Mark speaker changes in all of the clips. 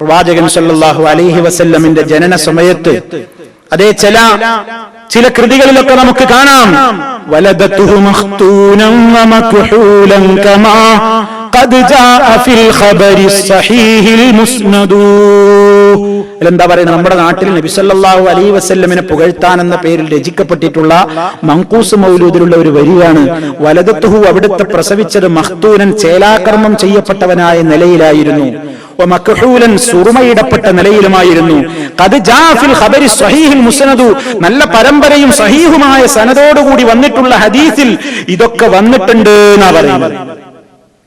Speaker 1: പ്രവാചകൻ സല്ലാഹു അലഹി വസല്ലമിന്റെ ജനന സമയത്ത് അതേ ചില ചില കൃതികളിലൊക്കെ നമുക്ക് കാണാം. എന്താ പറയുന്നത്? നമ്മുടെ നാട്ടിൽ നബിസല്ലാഹു അലൈ വസ്ല്ലമിനെ പുകഴ്ത്താൻ എന്ന പേരിൽ രചിക്കപ്പെട്ടിട്ടുള്ള മങ്കൂസ് മൗലൂദിലുള്ള ഒരു വരിയാണ് വലതത്തുഹു അവിടുത്തെ പ്രസവിച്ചത് മഹ്തൂനൻ ചേലാകർമ്മം ചെയ്യപ്പെട്ടവനായ നിലയിലായിരുന്നു. മക്ഹൂലൻ സുറുമയിടപ്പെട്ട നിലയിലുമായിരുന്നു. ഖദ് ജാഫിൽ ഖബരി സ്വഹീഹിൽ മുസ്നദു. നല്ല പരമ്പരയും സഹീഹുമായ സനതോടുകൂടി വന്നിട്ടുള്ള ഹദീസിൽ ഇതൊക്കെ വന്നിട്ടുണ്ട് എന്നാ പറയുന്നത്.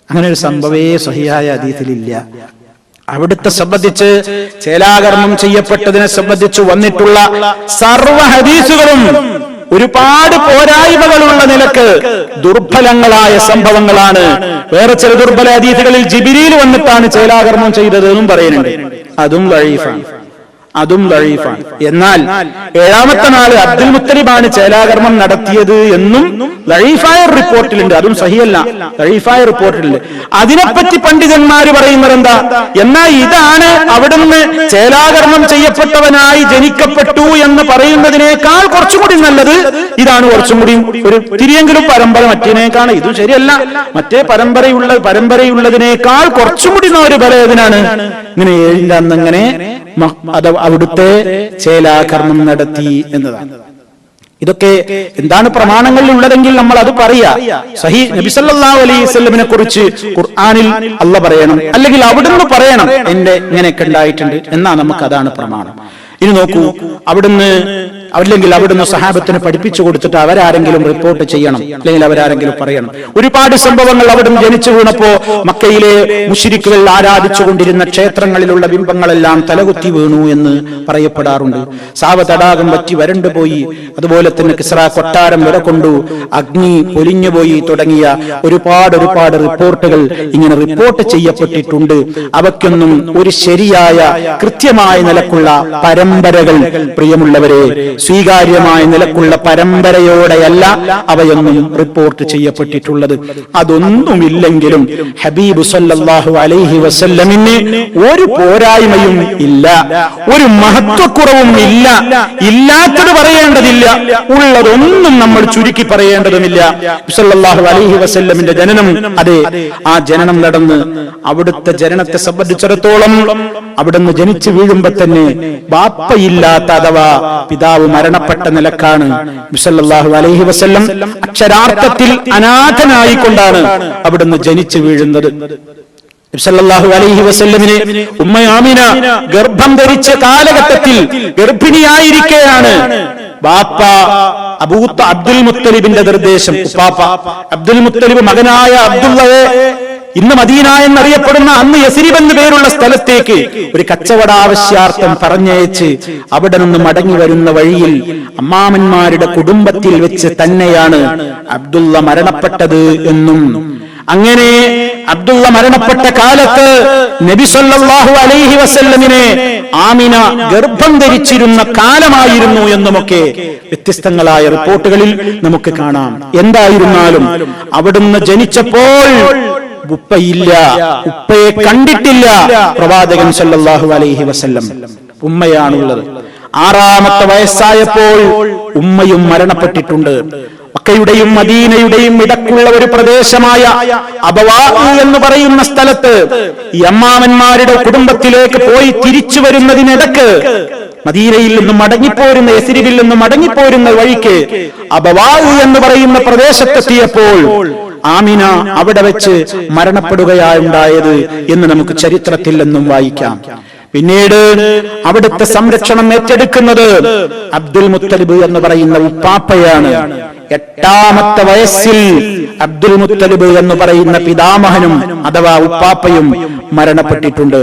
Speaker 1: അങ്ങനെ ഒരു സംഭവേ സഹിയായ ഹദീസിലില്ല. അവിടുത്തെ സംബന്ധിച്ച് ചേലാകർമ്മം ചെയ്യപ്പെട്ടതിനെ സംബന്ധിച്ച് വന്നിട്ടുള്ള സർവ ഹദീസുകളും ഒരുപാട് പോരായ്മകളുള്ള നിലയ്ക്ക് ദുർബലങ്ങളായ സംഭവങ്ങളാണ്. വേറെ ചില ദുർബല അതീതികളിൽ ജിബിരിയിൽ വന്നിട്ടാണ് ചേലാകർമ്മം ചെയ്തത് എന്നും പറയുന്നുണ്ട്. അതും ലഴീഫാണ് അതും ലഴീഫാണ് എന്നാൽ ഏഴാമത്തെ നാൾ അബ്ദുൽ മുത്തലിബാണ് ചേലാകർമ്മം നടത്തിയത് എന്നും ലഴീഫായ റിപ്പോർട്ടിലുണ്ട്. അതും സഹിയല്ല. ലഴീഫായ റിപ്പോർട്ടിലുണ്ട്. അതിനെപ്പറ്റി പണ്ഡിതന്മാര് പറയുന്നത് എന്താ? എന്നാൽ ഇതാണ് അവിടുന്ന് ചേലാകർമ്മം ചെയ്യപ്പെട്ടവനായി ജനിക്കപ്പെട്ടു എന്ന് പറയുന്നതിനേക്കാൾ കുറച്ചുകൂടി നല്ലത് ഇതാണ്. കുറച്ചും കൂടി ഒരു തിരിയെങ്കിലും പരമ്പര മറ്റേനേക്കാണ്. ഇതും ശരിയല്ല. മറ്റേ പരമ്പരയുള്ള പരമ്പരയുള്ളതിനേക്കാൾ കുറച്ചും കൂടി ഒരു ബലവേദനാണ് ഇങ്ങനെ ഏഴിന്റെ അന്ന് അത് അവിടുത്തെ ചേലാകർമ്മം നടത്തി എന്നതാണ്. ഇതൊക്കെ എന്താണ് പ്രമാണങ്ങളിൽ ഉള്ളതെങ്കിൽ നമ്മൾ അത് പറയാ. സഹി നബിസല്ലാഹു അലൈഹി സ്വലമിനെ കുറിച്ച് ഖുർആാനിൽ അല്ല പറയണം. അല്ലെങ്കിൽ അവിടുന്ന് പറയണം. എന്റെ ഇങ്ങനെയൊക്കെ ഉണ്ടായിട്ടുണ്ട് എന്നാ നമുക്ക് അതാണ് പ്രമാണം. ഇനി നോക്കൂ അവിടുന്ന് അല്ലെങ്കിൽ അവിടുന്ന് സഹാബത്തിന് പഠിപ്പിച്ചു കൊടുത്തിട്ട് അവരാരെങ്കിലും റിപ്പോർട്ട് ചെയ്യണം. അല്ലെങ്കിൽ അവരാരെങ്കിലും പറയണം. ഒരുപാട് സംഭവങ്ങൾ അവിടുന്ന് ജനിച്ചു വീണപ്പോ മക്കയിലെ മുഷിരിക്കുകൾ ആരാധിച്ചുകൊണ്ടിരുന്ന ക്ഷേത്രങ്ങളിലുള്ള ബിംബങ്ങളെല്ലാം തലകുത്തി വീണു എന്ന് പറയപ്പെടാറുണ്ട്. സാവ തടാകം പറ്റി വരണ്ടു പോയി. അതുപോലെ തന്നെ കിസ്ര കൊട്ടാരം വരെ കൊണ്ടു അഗ്നി പൊലിഞ്ഞുപോയി തുടങ്ങിയ ഒരുപാട് ഒരുപാട് റിപ്പോർട്ടുകൾ ഇങ്ങനെ റിപ്പോർട്ട് ചെയ്യപ്പെട്ടിട്ടുണ്ട്. അവയ്ക്കൊന്നും ഒരു ശരിയായ കൃത്യമായ നിലക്കുള്ള പരമ്പരകൾ പ്രിയമുള്ളവരെ സ്വീകാര്യമായ നിലക്കുള്ള പരമ്പരയോടെയല്ല അവയൊന്നും റിപ്പോർട്ട് ചെയ്യപ്പെട്ടിട്ടുള്ളത്. അതൊന്നുമില്ലെങ്കിലും ഹബീബ് സല്ലാഹു അലൈഹി വസല്ലമിന് ഒരു പോരായ്മയും ഇല്ല ഒരു മഹത്വക്കുറവും ഇല്ല ഇല്ലാത്തത് പറയേണ്ടതില്ല ഉള്ളതൊന്നും നമ്മൾ ചുരുക്കി പറയേണ്ടതുമില്ല. സല്ലാഹു അലൈഹി വസല്ലമിന്റെ ജനനം അതെ ആ ജനനം നടന്ന് അവിടുത്തെ ജനനത്തെ സംബന്ധിച്ചിടത്തോളം അവിടുന്ന് ജനിച്ചു വീഴുമ്പോ തന്നെ ബാപ്പയില്ലാത്ത അഥവാ പിതാവ് മരണപ്പെട്ട നിലക്കാണ്. മുസല്ലാഹു അലൈഹി വസല്ലം അക്ഷരാർത്ഥത്തിൽ അനാഥനായിക്കൊണ്ടാണ് അവിടുന്ന് ജനിച്ചു വീഴുന്നത്. സല്ലല്ലാഹു അലൈഹി വസല്ലമിനെ ഉമ്മ ആമിന ഗർഭം ധരിച്ച കാലഘട്ടത്തിൽ ഗർഭിണിയായിരിക്കെയാണ് ബാപ്പ അബൂത്ത അബ്ദുൽ മുത്തലിബിന്റെ നിർദ്ദേശം. ഉപ്പാപ്പ അബ്ദുൽ മുത്തലിബ് മകനായ അബ്ദുള്ളയെ ഇന്ന് മദീന എന്നറിയപ്പെടുന്ന അന്ന് യസിരിബ് എന്ന് പേരുള്ള സ്ഥലത്തേക്ക് ഒരു കച്ചവട ആവശ്യാർത്ഥം പറഞ്ഞയച്ച് അവിടെ നിന്ന് മടങ്ങി വരുന്ന വഴിയിൽ അമ്മാമന്മാരുടെ കുടുംബത്തിൽ വെച്ച് തന്നെയാണ് അബ്ദുള്ള മരണപ്പെട്ടത് എന്നും അങ്ങനെ അബ്ദുള്ള മരണപ്പെട്ട കാലത്ത് നബി സല്ലല്ലാഹു അലൈഹി വസല്ലമിനെ ആമിന ഗർഭം ധരിച്ചിരുന്ന കാലമായിരുന്നു എന്നുമൊക്കെ വ്യത്യസ്തങ്ങളായ റിപ്പോർട്ടുകളിൽ നമുക്ക് കാണാം. എന്തായിരുന്നാലും അവിടുന്ന് ജനിച്ചപ്പോൾ ഉപ്പയില്ല. ഉപ്പയെ കണ്ടിട്ടില്ല. പ്രവാചകൻ സല്ലല്ലാഹു അലൈഹി വസല്ലം. ഉമ്മയാണുള്ളത്. ആറാമത്തെ വയസ്സായപ്പോൾ ഉമ്മയും മരണപ്പെട്ടിട്ടുണ്ട്. മക്കയുടെയും മദീനയുടെയും ഇടക്കുള്ള ഒരു പ്രദേശമായ അബവാ എന്ന് പറയുന്ന സ്ഥലത്ത് ഈ അമ്മാവന്മാരുടെ കുടുംബത്തിലേക്ക് പോയി തിരിച്ചു വരുന്നതിനിടക്ക് മദീനയിൽ നിന്നും മടങ്ങിപ്പോരുന്ന എസിരിവിൽ നിന്നും മടങ്ങിപ്പോരുന്ന വഴിക്ക് അബവാ എന്ന് പറയുന്ന പ്രദേശത്തെത്തിയപ്പോൾ ആമിന അവിടെ വെച്ച് മരണപ്പെടുകയായുണ്ടായത് എന്ന് നമുക്ക് ചരിത്രത്തിൽ നിന്നും വായിക്കാം. പിന്നീട് അവിടുത്തെ സംരക്ഷണം ഏറ്റെടുക്കുന്നത് അബ്ദുൽ മുത്തലിബ് എന്ന് പറയുന്ന ഉപ്പാപ്പയാണ്. എട്ടാമത്തെ വയസ്സിൽ അബ്ദുൽ മുത്തലിബ് എന്ന് പറയുന്ന പിതാമഹനും അഥവാ ഉപ്പാപ്പയും മരണപ്പെട്ടിട്ടുണ്ട്.